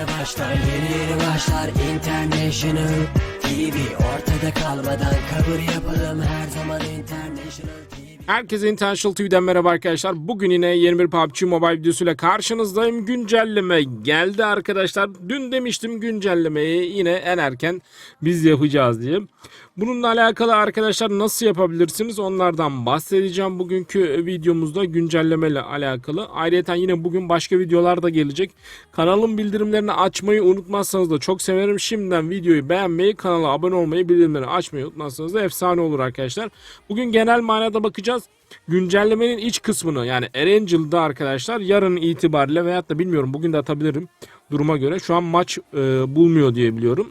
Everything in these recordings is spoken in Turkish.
yeni başlar Yeni yeni başlar International TV Ortada kalmadan kabul yapalım Her zaman International TV Herkese International TV'den merhaba arkadaşlar. Bugün yine yeni bir PUBG Mobile videosuyla karşınızdayım. Güncelleme geldi arkadaşlar. Dün demiştim güncellemeyi yine en erken biz yapacağız diye. Bununla alakalı arkadaşlar nasıl yapabilirsiniz onlardan bahsedeceğim. Bugünkü videomuzda güncellemeyle alakalı. Ayrıca yine bugün başka videolar da gelecek. Kanalın bildirimlerini açmayı unutmazsanız da çok severim. Şimdiden videoyu beğenmeyi, kanala abone olmayı, bildirimleri açmayı unutmazsanız da efsane olur arkadaşlar. Bugün genel manada bakacağız. Güncellemenin iç kısmını yani Erangel'da arkadaşlar yarın itibariyle veyahut da bilmiyorum bugün de atabilirim duruma göre. Şu an maç e, bulmuyor diye biliyorum.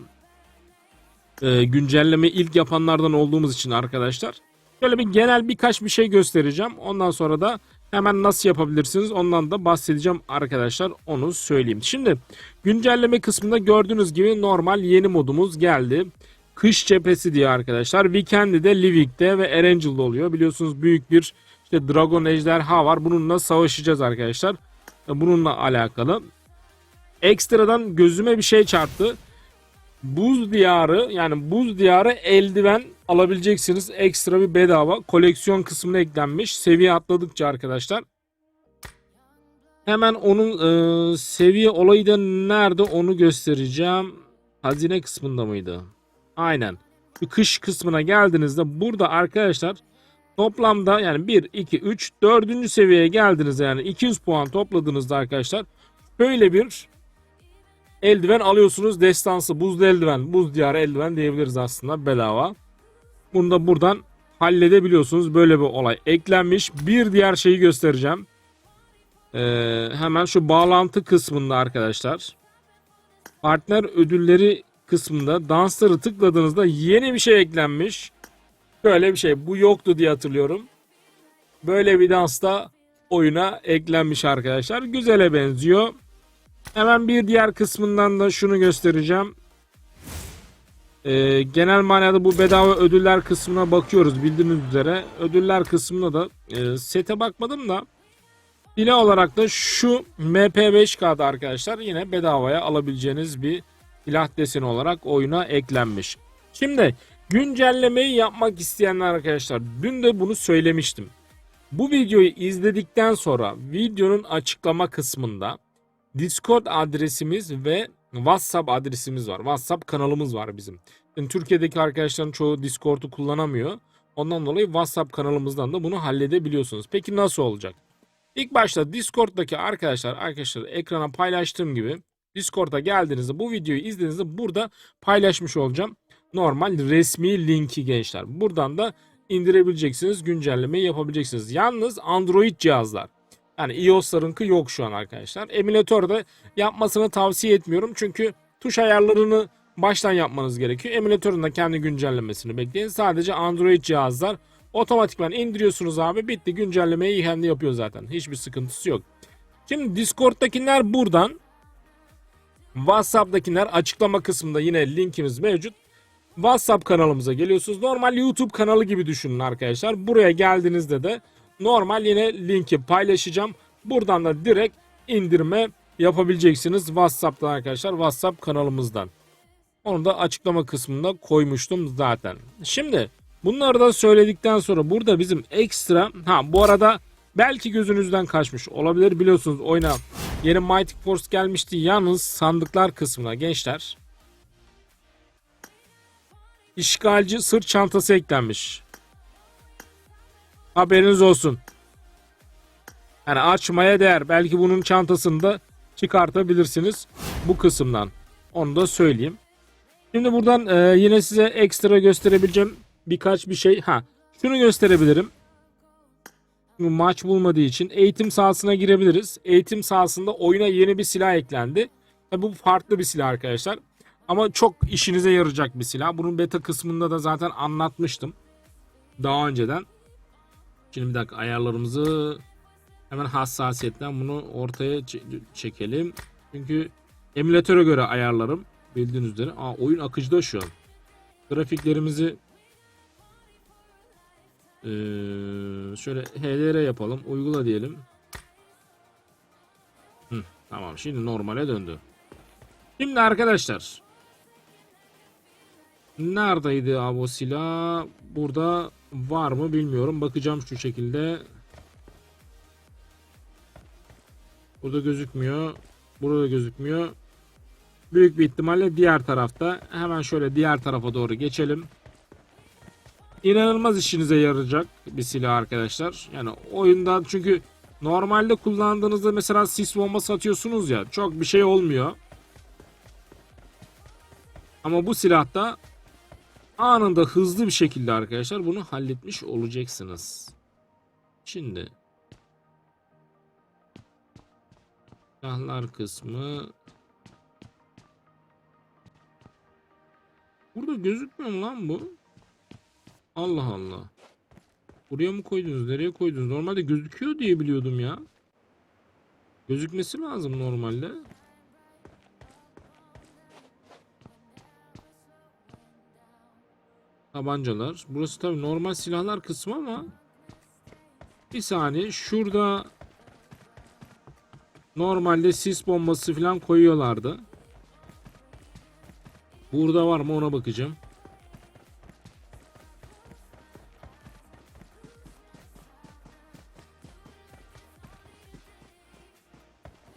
E, güncelleme ilk yapanlardan olduğumuz için arkadaşlar. Şöyle bir genel birkaç bir şey göstereceğim. Ondan sonra da hemen nasıl yapabilirsiniz ondan da bahsedeceğim arkadaşlar. Onu söyleyeyim. Şimdi güncelleme kısmında gördüğünüz gibi normal yeni modumuz geldi. Kış cephesi diye arkadaşlar. Weekend'de, Livik'te ve Erangel'da oluyor. Biliyorsunuz büyük bir işte Dragon Ejderha var. Bununla savaşacağız arkadaşlar. Bununla alakalı. Ekstradan gözüme bir şey çarptı. Buz diyarı yani buz diyarı eldiven alabileceksiniz. Ekstra bir bedava. Koleksiyon kısmına eklenmiş. Seviye atladıkça arkadaşlar. Hemen onun e, seviye olayı da nerede onu göstereceğim. Hazine kısmında mıydı? Aynen. Kış kısmına geldiğinizde burada arkadaşlar toplamda yani 1, 2, 3, 4. seviyeye geldiniz yani 200 puan topladığınızda arkadaşlar böyle bir eldiven alıyorsunuz. Destansı buzlu eldiven, buz diyarı eldiven diyebiliriz aslında bedava. Bunu da buradan halledebiliyorsunuz. Böyle bir olay eklenmiş. Bir diğer şeyi göstereceğim. Ee, hemen şu bağlantı kısmında arkadaşlar. Partner ödülleri kısmında dansları tıkladığınızda yeni bir şey eklenmiş. Böyle bir şey. Bu yoktu diye hatırlıyorum. Böyle bir dans da oyuna eklenmiş arkadaşlar. Güzele benziyor. Hemen bir diğer kısmından da şunu göstereceğim. Ee, genel manada bu bedava ödüller kısmına bakıyoruz bildiğiniz üzere. Ödüller kısmına da e, sete bakmadım da Silah olarak da şu MP5K'da arkadaşlar yine bedavaya alabileceğiniz bir silah deseni olarak oyuna eklenmiş. Şimdi güncellemeyi yapmak isteyenler arkadaşlar dün de bunu söylemiştim. Bu videoyu izledikten sonra videonun açıklama kısmında Discord adresimiz ve WhatsApp adresimiz var. WhatsApp kanalımız var bizim. Yani Türkiye'deki arkadaşların çoğu Discord'u kullanamıyor. Ondan dolayı WhatsApp kanalımızdan da bunu halledebiliyorsunuz. Peki nasıl olacak? İlk başta Discord'daki arkadaşlar arkadaşlar ekrana paylaştığım gibi Discord'a geldiğinizde bu videoyu izlediğinizde burada paylaşmış olacağım. Normal resmi linki gençler. Buradan da indirebileceksiniz. Güncellemeyi yapabileceksiniz. Yalnız Android cihazlar. Yani iOS'larınki yok şu an arkadaşlar. Emülatörde yapmasını tavsiye etmiyorum. Çünkü tuş ayarlarını baştan yapmanız gerekiyor. Emülatörün de kendi güncellemesini bekleyin. Sadece Android cihazlar otomatikman indiriyorsunuz abi. Bitti güncellemeyi kendi yapıyor zaten. Hiçbir sıkıntısı yok. Şimdi Discord'dakiler buradan. WhatsApp'dakiler açıklama kısmında yine linkimiz mevcut. WhatsApp kanalımıza geliyorsunuz. Normal YouTube kanalı gibi düşünün arkadaşlar. Buraya geldiğinizde de normal yine linki paylaşacağım. Buradan da direkt indirme yapabileceksiniz WhatsApp'tan arkadaşlar. WhatsApp kanalımızdan. Onu da açıklama kısmında koymuştum zaten. Şimdi bunları da söyledikten sonra burada bizim ekstra ha bu arada belki gözünüzden kaçmış olabilir biliyorsunuz oyuna yeni Mighty Force gelmişti. Yalnız sandıklar kısmına gençler işgalci sırt çantası eklenmiş. Haberiniz olsun. Yani açmaya değer. Belki bunun çantasını da çıkartabilirsiniz bu kısımdan. Onu da söyleyeyim. Şimdi buradan e, yine size ekstra gösterebileceğim birkaç bir şey. Ha, şunu gösterebilirim. Şimdi maç bulmadığı için eğitim sahasına girebiliriz. Eğitim sahasında oyuna yeni bir silah eklendi. Tabi bu farklı bir silah arkadaşlar. Ama çok işinize yarayacak bir silah. Bunun beta kısmında da zaten anlatmıştım. Daha önceden. Şimdi bir dakika ayarlarımızı hemen hassasiyetten bunu ortaya çekelim. Çünkü emülatöre göre ayarlarım bildiğiniz üzere. Aa, oyun akıcıda şu an. Grafiklerimizi ee, şöyle HDR yapalım. Uygula diyelim. Hı, tamam şimdi normale döndü. Şimdi arkadaşlar. Neredeydi abi o silah? Burada var mı bilmiyorum. Bakacağım şu şekilde. Burada gözükmüyor. Burada gözükmüyor. Büyük bir ihtimalle diğer tarafta. Hemen şöyle diğer tarafa doğru geçelim. İnanılmaz işinize yarayacak bir silah arkadaşlar. Yani oyundan çünkü normalde kullandığınızda mesela sis bombası atıyorsunuz ya çok bir şey olmuyor. Ama bu silahta anında hızlı bir şekilde arkadaşlar bunu halletmiş olacaksınız. Şimdi silahlar kısmı Burada gözükmüyor mu lan bu? Allah Allah. Buraya mı koydunuz? Nereye koydunuz? Normalde gözüküyor diye biliyordum ya. Gözükmesi lazım normalde. Tabancalar. Burası tabii normal silahlar kısmı ama bir saniye şurada normalde sis bombası falan koyuyorlardı. Burada var mı ona bakacağım.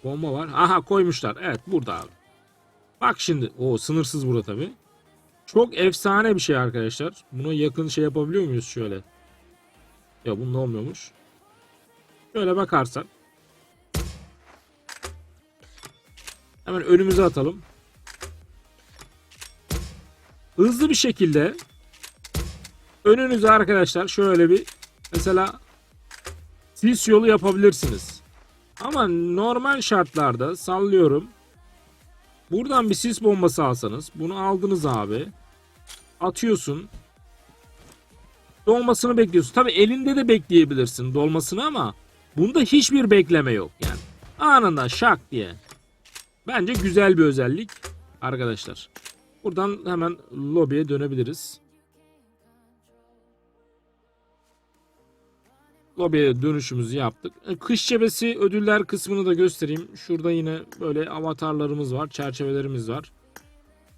Bomba var. Aha koymuşlar. Evet burada abi. Bak şimdi. O sınırsız burada tabi. Çok efsane bir şey arkadaşlar. Buna yakın şey yapabiliyor muyuz şöyle? Ya bunun olmuyormuş. Şöyle bakarsak. Hemen önümüze atalım. Hızlı bir şekilde önünüze arkadaşlar şöyle bir mesela sis yolu yapabilirsiniz. Ama normal şartlarda sallıyorum. Buradan bir sis bombası alsanız. Bunu aldınız abi. Atıyorsun. Dolmasını bekliyorsun. Tabi elinde de bekleyebilirsin dolmasını ama bunda hiçbir bekleme yok yani. Anında şak diye. Bence güzel bir özellik arkadaşlar. Buradan hemen lobiye dönebiliriz. Lobiye dönüşümüzü yaptık. E, Kış cebesi ödüller kısmını da göstereyim. Şurada yine böyle avatarlarımız var, çerçevelerimiz var.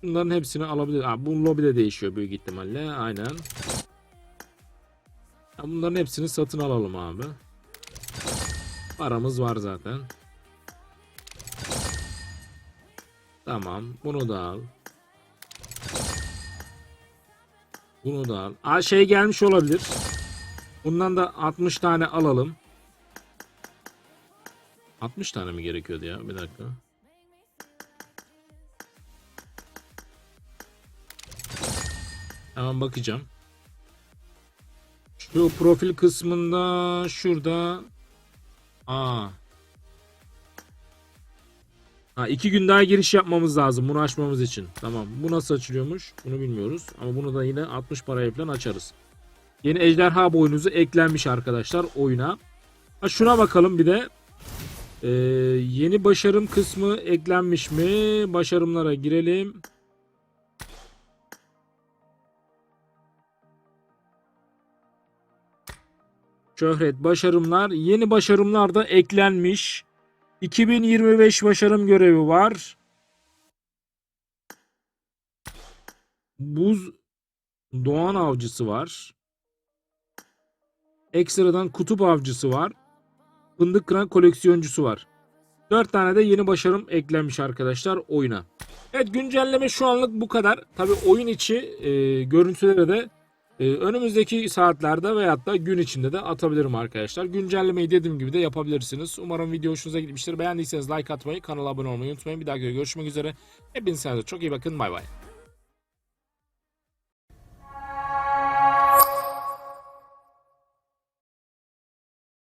Bunların hepsini alabilir. Ha, bu lobide değişiyor büyük ihtimalle. Aynen. Bunların hepsini satın alalım abi. Paramız var zaten. Tamam. Bunu da al. Bunu da al. Aa, şey gelmiş olabilir. Bundan da 60 tane alalım. 60 tane mi gerekiyordu ya? Bir dakika. Hemen bakacağım. Şu profil kısmında şurada Aa. Ha iki gün daha giriş yapmamız lazım bunu açmamız için. Tamam. Bu nasıl açılıyormuş? Bunu bilmiyoruz. Ama bunu da yine 60 paraya falan açarız. Yeni ejderha boynuzu eklenmiş arkadaşlar oyuna. Ha şuna bakalım bir de. Ee, yeni başarım kısmı eklenmiş mi? Başarımlara girelim. Şöhret başarımlar. Yeni başarımlar da eklenmiş. 2025 başarım görevi var. Buz Doğan avcısı var. Ekstradan kutup avcısı var. Fındık kıran koleksiyoncusu var. 4 tane de yeni başarım eklenmiş arkadaşlar oyuna. Evet güncelleme şu anlık bu kadar. Tabi oyun içi e, görüntülere de e, önümüzdeki saatlerde veyahut da gün içinde de atabilirim arkadaşlar. Güncellemeyi dediğim gibi de yapabilirsiniz. Umarım video hoşunuza gitmiştir. Beğendiyseniz like atmayı, kanala abone olmayı unutmayın. Bir dahaki görüşmek üzere. Hepinize çok iyi bakın. Bay bay.